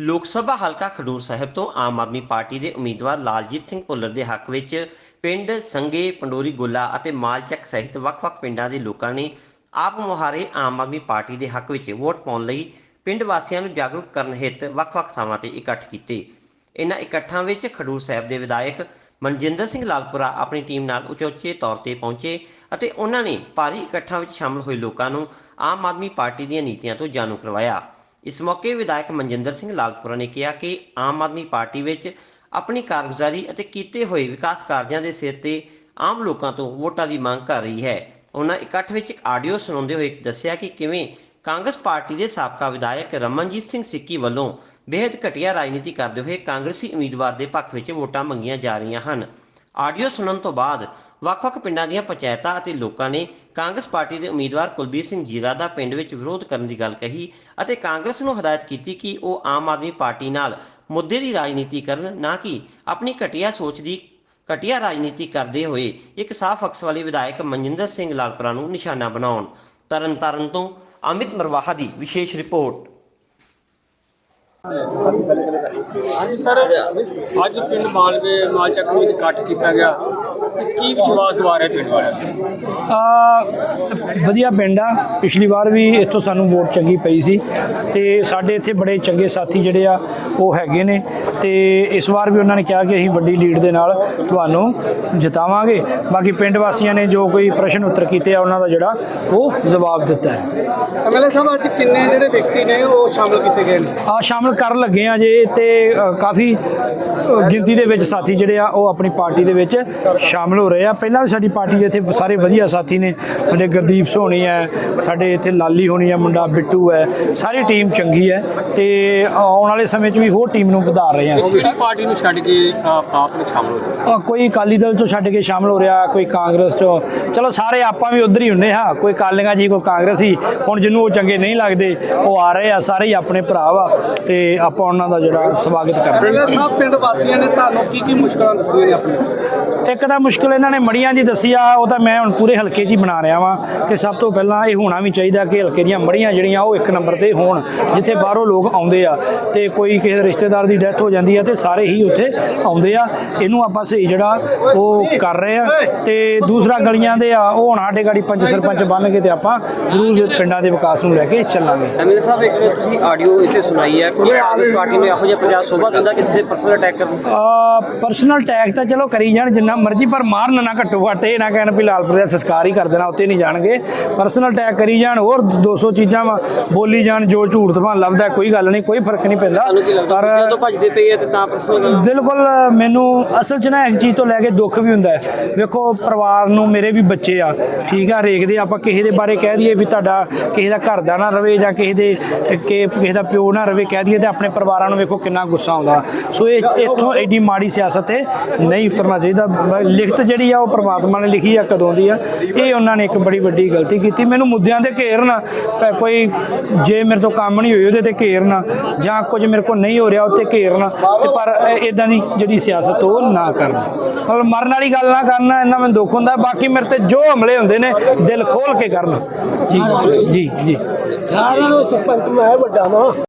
ਲੋਕ ਸਭਾ ਹਲਕਾ ਖਡੂਰ ਸਾਹਿਬ ਤੋਂ ਆਮ ਆਦਮੀ ਪਾਰਟੀ ਦੇ ਉਮੀਦਵਾਰ ਲਾਲਜੀਤ ਸਿੰਘ ਭੁੱਲਰ ਦੇ ਹੱਕ ਵਿੱਚ ਪਿੰਡ ਸੰਗੇ ਪੰਡੋਰੀ ਗੋਲਾ ਅਤੇ ਮਾਲਚੱਕ ਸਹਿਤ ਵੱਖ-ਵੱਖ ਪਿੰਡਾਂ ਦੇ ਲੋਕਾਂ ਨੇ ਆਪ ਮੁਹਾਰੇ ਆਮ ਆਦਮੀ ਪਾਰਟੀ ਦੇ ਹੱਕ ਵਿੱਚ ਵੋਟ ਪਾਉਣ ਲਈ ਪਿੰਡ ਵਾਸੀਆਂ ਨੂੰ ਜਾਗਰੂਕ ਕਰਨ ਹਿੱਤ ਵੱਖ-ਵੱਖ ਥਾਵਾਂ ਤੇ ਇਕੱਠ ਕੀਤੇ। ਇਹਨਾਂ ਇਕੱਠਾਂ ਵਿੱਚ ਖਡੂਰ ਸਾਹਿਬ ਦੇ ਵਿਧਾਇਕ ਮਨਜਿੰਦਰ ਸਿੰਘ ਲਾਲਪੁਰਾ ਆਪਣੀ ਟੀਮ ਨਾਲ ਉਚੋਚੇ ਤੌਰ ਤੇ ਪਹੁੰਚੇ ਅਤੇ ਉਹਨਾਂ ਨੇ ਭਾਰੀ ਇਕੱਠਾਂ ਵਿੱਚ ਸ਼ਾਮਲ ਹੋਏ ਲੋਕਾਂ ਨੂੰ ਆਮ ਆਦਮੀ ਪਾਰਟੀ ਦੀਆਂ ਨੀਤੀਆਂ ਤੋਂ ਜਾਣੂ ਕਰਵਾਇਆ। ਇਸ ਮੌਕੇ ਵਿਧਾਇਕ ਮਨਜਿੰਦਰ ਸਿੰਘ ਲਾਲਪੁਰਾ ਨੇ ਕਿਹਾ ਕਿ ਆਮ ਆਦਮੀ ਪਾਰਟੀ ਵਿੱਚ ਆਪਣੀ ਕਾਰਗੁਜ਼ਾਰੀ ਅਤੇ ਕੀਤੇ ਹੋਏ ਵਿਕਾਸ ਕਾਰਜਾਂ ਦੇ ਸਿਰ ਤੇ ਆਮ ਲੋਕਾਂ ਤੋਂ ਵੋਟਾਂ ਦੀ ਮੰਗ ਕਰ ਰਹੀ ਹੈ। ਉਹਨਾਂ ਇਕੱਠ ਵਿੱਚ ਆਡੀਓ ਸੁਣਾਉਂਦੇ ਹੋਏ ਦੱਸਿਆ ਕਿ ਕਿਵੇਂ ਕਾਂਗਰਸ ਪਾਰਟੀ ਦੇ ਸਾਬਕਾ ਵਿਧਾਇਕ ਰਮਨਜੀਤ ਸਿੰਘ ਸਿੱਕੀ ਵੱਲੋਂ ਬੇहद ਘਟੀਆ ਰਾਜਨੀਤੀ ਕਰਦੇ ਹੋਏ ਕਾਂਗਰਸੀ ਉਮੀਦਵਾਰ ਦੇ ਪੱਖ ਵਿੱਚ ਵੋਟਾਂ ਮੰਗੀਆਂ ਜਾ ਰਹੀਆਂ ਹਨ। ਆਡੀਓ ਸੁਣਨ ਤੋਂ ਬਾਅਦ ਵੱਖ-ਵੱਖ ਪਿੰਡਾਂ ਦੀਆਂ ਪੰਚਾਇਤਾਂ ਅਤੇ ਲੋਕਾਂ ਨੇ ਕਾਂਗਰਸ ਪਾਰਟੀ ਦੇ ਉਮੀਦਵਾਰ ਕੁਲਬੀਰ ਸਿੰਘ ਜੀਰਾ ਦਾ ਪਿੰਡ ਵਿੱਚ ਵਿਰੋਧ ਕਰਨ ਦੀ ਗੱਲ ਕਹੀ ਅਤੇ ਕਾਂਗਰਸ ਨੂੰ ਹਦਾਇਤ ਕੀਤੀ ਕਿ ਉਹ ਆਮ ਆਦਮੀ ਪਾਰਟੀ ਨਾਲ ਮੁੱਦੇ ਦੀ ਰਾਜਨੀਤੀ ਕਰਨ, ਨਾ ਕਿ ਆਪਣੀ ਘਟੀਆ ਸੋਚ ਦੀ ਘਟੀਆ ਰਾਜਨੀਤੀ ਕਰਦੇ ਹੋਏ ਇੱਕ ਸਾਫ਼ ਅਕਸ ਵਾਲੇ ਵਿਧਾਇਕ ਮਨਜਿੰਦਰ ਸਿੰਘ ਲਾਲਪੁਰਾ ਨੂੰ ਨਿਸ਼ਾਨਾ ਬਣਾਉਣ। ਤਰਨਤਾਰਨ ਤੋਂ ਅਮਿਤ ਮਰਵਾਹਾ ਦੀ ਵਿਸ਼ੇਸ਼ ਰਿਪੋਰਟ। ਹਾਂਜੀ ਸਰ ਅੱਜ ਪਿੰਡ ਮਾਲਵੇ ਮਾਲਚੱਕ ਵਿੱਚ ਇਕੱਠ ਕੀਤਾ ਗਿਆ। ਕੀ ਵਿਸ਼ਵਾਸ ਦਵਾ ਰਿਹਾ ਪਿੰਡ ਵਾਲਿਆਂ ਆ ਵਧੀਆ ਪਿੰਡ ਆ। ਪਿਛਲੀ ਵਾਰ ਵੀ ਇੱਥੋਂ ਸਾਨੂੰ ਵੋਟ ਚੰਗੀ ਪਈ ਸੀ ਤੇ ਸਾਡੇ ਇੱਥੇ ਬੜੇ ਚੰਗੇ ਸਾਥੀ ਜਿਹੜੇ ਆ ਉਹ ਹੈਗੇ ਨੇ ਤੇ ਇਸ ਵਾਰ ਵੀ ਉਹਨਾਂ ਨੇ ਕਿਹਾ ਕਿ ਅਸੀਂ ਵੱਡੀ ਲੀਡ ਦੇ ਨਾਲ ਤੁਹਾਨੂੰ ਜਿਤਾਵਾਂਗੇ। ਬਾਕੀ ਪਿੰਡ ਵਾਸੀਆਂ ਨੇ ਜੋ ਕੋਈ ਪ੍ਰਸ਼ਨ ਉੱਤਰ ਕੀਤੇ ਆ ਉਹਨਾਂ ਦਾ ਜਿਹੜਾ ਉਹ ਜਵਾਬ ਦਿੱਤਾ ਹੈ। ਐਮਐਲਏ ਸਾਹਿਬ ਅੱਜ ਕਿੰਨੇ ਜਿਹੜੇ ਵਿਅਕਤੀ ਨੇ ਉਹ ਸ਼ਾਮਲ ਕੀਤੇ ਗਏ ਨੇ? ਆ ਸ਼ਾਮਲ ਕਰਨ ਲੱਗੇ ਆ ਜੇ ਤੇ ਕਾਫੀ ਗਿਣਤੀ ਦੇ ਵਿੱਚ ਸਾਥੀ ਜਿਹੜੇ ਆ ਉਹ ਆਪਣੀ ਪਾਰਟੀ ਦੇ ਵਿੱਚ ਸ਼ਾਮਲ ਹੋ ਰਹੇ ਆ। ਪਹਿਲਾਂ ਵੀ ਸਾਡੀ ਪਾਰਟੀ ਦੇ ਇੱਥੇ ਸਾਰੇ ਵਧੀਆ ਸਾਥੀ ਨੇ। ਸਾਡੇ ਗੁਰਦੀਪ ਸੋਹਣੀ ਹੈ ਸਾਡੇ ਇੱਥੇ ਲਾਲੀ ਹੋਣੀ ਹੈ ਮੁੰਡਾ ਬਿੱਟੂ ਹੈ। ਸਾਰੀ ਟੀਮ ਚੰਗੀ ਹੈ ਤੇ ਆਉਣ ਵਾਲੇ ਸਮੇਂ 'ਚ ਵੀ ਹੋਰ ਟੀਮ ਨੂੰ ਵਧਾ ਰਹੇ ਆ ਉਹ ਅਸੀਂ। ਕਿਹੜੀ ਪਾਰਟੀ ਨੂੰ ਛੱਡ ਕੇ ਆਪ ਆਪ ਨੂੰ ਸ਼ਾਮਲ ਹੋਏ ਅ, ਕੋਈ ਅਕਾਲੀ ਦਲ ਤੋਂ ਛੱਡ ਕੇ ਸ਼ਾਮਲ ਹੋ ਰਿਹਾ ਕੋਈ ਕਾਂਗਰਸ ਤੋਂ ਚਲੋ ਸਾਰੇ ਆਪਾਂ ਵੀ ਉਧਰ ਹੀ ਹੁੰਨੇ ਹਾਂ। ਕੋਈ ਕਾਲੀਆਂ ਜੀ ਕੋਈ ਕਾਂਗਰਸੀ। ਹੁਣ ਜਿਹਨੂੰ ਉਹ ਚੰਗੇ ਨਹੀਂ ਲੱਗਦੇ ਉਹ ਆ ਰਹੇ ਆ ਸਾਰੇ ਹੀ ਆਪਣੇ ਭਰਾ ਵਾ। ਤੇ ਆਪਾਂ ਉਹਨਾਂ ਦਾ ਜਿਹੜਾ ਸਵਾਗਤ ਕਰਦੇ ਹਾਂ। ਸਾਹਿਬ ਪਿੰਡ ਵਾਸੀਆਂ ਨੇ ਤੁਹਾਨੂੰ ਕੀ ਕੀ ਮੁਸ਼ਕਲਾਂ ਦੱਸੀਆਂ ਨੇ ਆਪਣੀਆਂ ਇੱਕ ਤਾਂ ਮੁਸ਼ਕਲ ਇਹਨਾਂ ਨੇ ਮੜੀਆਂ ਦੀ ਦੱਸੀ ਆ ਉਹ ਤਾਂ ਮੈਂ ਹੁਣ ਪੂਰੇ ਹਲਕੇ 'ਚ ਹੀ ਬਣਾ ਰਿਹਾ ਵਾਂ ਕਿ ਸਭ ਤੋਂ ਪਹਿਲਾਂ ਇਹ ਹੋਣਾ ਵੀ ਚਾਹੀਦਾ ਕਿ ਹਲਕੇ ਦੀਆਂ ਮੜੀਆਂ ਜਿਹੜੀਆਂ ਉਹ ਇੱਕ ਨੰਬਰ ਤੇ ਹੋਣ ਜਿੱਥੇ ਬਾਹਰੋਂ ਲੋਕ ਆਉਂਦੇ ਆ ਤੇ ਕੋਈ ਕਿਸੇ ਰਿਸ਼ਤੇਦਾਰ ਦੀ ਡੈਥ ਹੋ ਜਾਂਦੀ ਆ ਤੇ ਸਾਰੇ ਹੀ ਉੱਥੇ ਆਉਂਦੇ ਆ। ਇਹਨੂੰ ਆਪਾਂ ਸਹੀ ਜਿਹੜਾ ਉਹ ਕਰ ਰਹੇ ਆ ਤੇ ਦੂਸਰਾ ਗਲੀਆਂ ਦੇ ਆ ਉਹ ਹੁਣ ਸਾਡੇ ਗਾੜੀ ਪੰਚ ਸਰਪੰਚ ਬਣ ਕੇ ਤੇ ਆਪਾਂ ਜ਼ਰੂਰ ਪਿੰਡਾਂ ਦੇ ਵਿਕਾਸ ਨੂੰ ਲੈ ਕੇ ਚੱਲਾਂਗੇ। ਐਮਐਲਏ ਸਾਹਿਬ ਇੱਕ ਤੁਸੀਂ ਆਡੀਓ ਇੱਥੇ ਸੁਣਾਈ ਹੈ। ਕਿ ਕਾਂਗਰਸ ਪਾਰਟੀ ਨੂੰ ਇਹੋ ਜਿਹਾ ਪੰਜਾਬ ਸੋਭਾ ਦਿੰਦਾ ਕਿਸੇ ਦੇ ਪਰਸਨਲ ਅਟੈਕ ਕਰਨ ਪਰਸਨਲ ਟੈਗ ਤਾਂ ਚਲੋ ਕਰੀ ਜਾਣ ਜਿੰਨਾ ਮਰਜ਼ੀ ਪਰ ਮਾਰਨ ਨਾ ਘੱਟੋ ਘੱਟ ਇਹ ਨਾ ਕਹਿਣ ਵੀ ਲਾਲਪੁਰ ਦਾ ਸੰਸਕਾਰ ਹੀ ਕਰ ਦੇਣਾ ਉੱਤੇ ਨਹੀਂ ਜਾਣਗੇ। ਪਰਸਨਲ ਟੈਗ ਕਰੀ ਜਾਣ ਹੋਰ 200 ਚੀਜ਼ਾਂ ਵਾ ਬੋਲੀ ਜਾਣ ਜੋ ਝੂਠ ਤਮਾਂ ਲੱਭਦਾ ਕੋਈ ਗੱਲ ਨਹੀਂ ਕੋਈ ਫ਼ਰਕ ਨਹੀਂ ਪੈਂਦਾ। ਪਰ ਜਦੋਂ ਭੱਜਦੇ ਪਏ ਤੇ ਤਾਂ ਪਰਸਨਲ ਬਿਲਕੁਲ ਮੈਨੂੰ ਅਸਲ 'ਚ ਨਾ ਇੱਕ ਚੀਜ਼ ਤੋਂ ਲੈ ਕੇ ਦੁੱਖ ਵੀ ਹੁੰਦਾ ਹੈ। ਵੇਖੋ ਪਰਿਵਾਰ ਨੂੰ ਮੇਰੇ ਵੀ ਬੱਚੇ ਆ ਠੀਕ ਆ ਰੇਖਦੇ ਆਪਾਂ ਕਿਸੇ ਦੇ ਬਾਰੇ ਕਹਿ ਦਈਏ ਵੀ ਤੁਹਾਡਾ ਕਿਸੇ ਦਾ ਘਰ ਦਾ ਨਾ ਰਵੇ ਜਾਂ ਕਿਸੇ ਦੇ ਕਿ ਕਿਸੇ ਦਾ ਪਿਓ ਨਾ ਰਵੇ ਕਹਿ ਦਈਏ ਤੇ ਆਪਣੇ ਪਰਿਵਾਰਾਂ ਨੂੰ ਵੇਖੋ ਕਿੰਨਾ ਗੁੱਸਾ ਆਉਂਦਾ। ਸੋ ਇਹ ਇੱਥੋਂ ਐਡੀ ਮਾੜੀ ਸਿਆਸਤ ਤੇ ਨਹੀਂ ਉਤਰਨਾ ਚਾਹੀਦਾ। ਲਿਖਤ ਜਿਹੜੀ ਆ ਉਹ ਪ੍ਰਮਾਤਮਾ ਨੇ ਲਿਖੀ ਆ ਕਦੋਂ ਦੀ ਆ ਇਹ ਉਹਨਾਂ ਨੇ ਇੱਕ ਬੜੀ ਵੱਡੀ ਗਲਤੀ ਕੀਤੀ। ਮੈਨੂੰ ਮੁੱਦਿਆਂ ਦੇ ਘੇਰਨ ਅ, ਕੋਈ ਜੇ ਮੇਰੇ ਤੋਂ ਕੰਮ ਨਹੀਂ ਹੋਈ ਉਹਦੇ ਤੇ ਘੇਰਨ ਜਾਂ ਕੁਝ ਮੇਰੇ ਕੋਲ ਨਹੀਂ ਹੋ ਰਿਹਾ ਉੱਤੇ ਘੇਰਨ ਤੇ ਪਰ ਇਦਾਂ ਦੀ ਜਿਹੜੀ ਸਿਆਸਤ ਉਹ ਨਾ ਕਰਨ। ਮਤਲਬ ਮਰਨ ਵਾਲੀ ਗੱਲ ਨਾ ਕਰਨਾ ਇਹਨਾਂ ਮੈਨੂੰ ਦੁੱਖ ਹੁੰਦਾ ਬਾਕੀ ਮੇਰੇ ਤੇ ਜੋ ਹਮਲੇ ਹੁੰਦੇ ਨੇ ਦਿਲ ਖੋਲ ਕੇ ਕਰਨ। ਜੀ ਜੀ ਜੀ। ਸਾਰਿਆਂ ਨੂੰ ਸਰਪੰਚ ਮੈਂ ਵੱਡਾ ਨਾ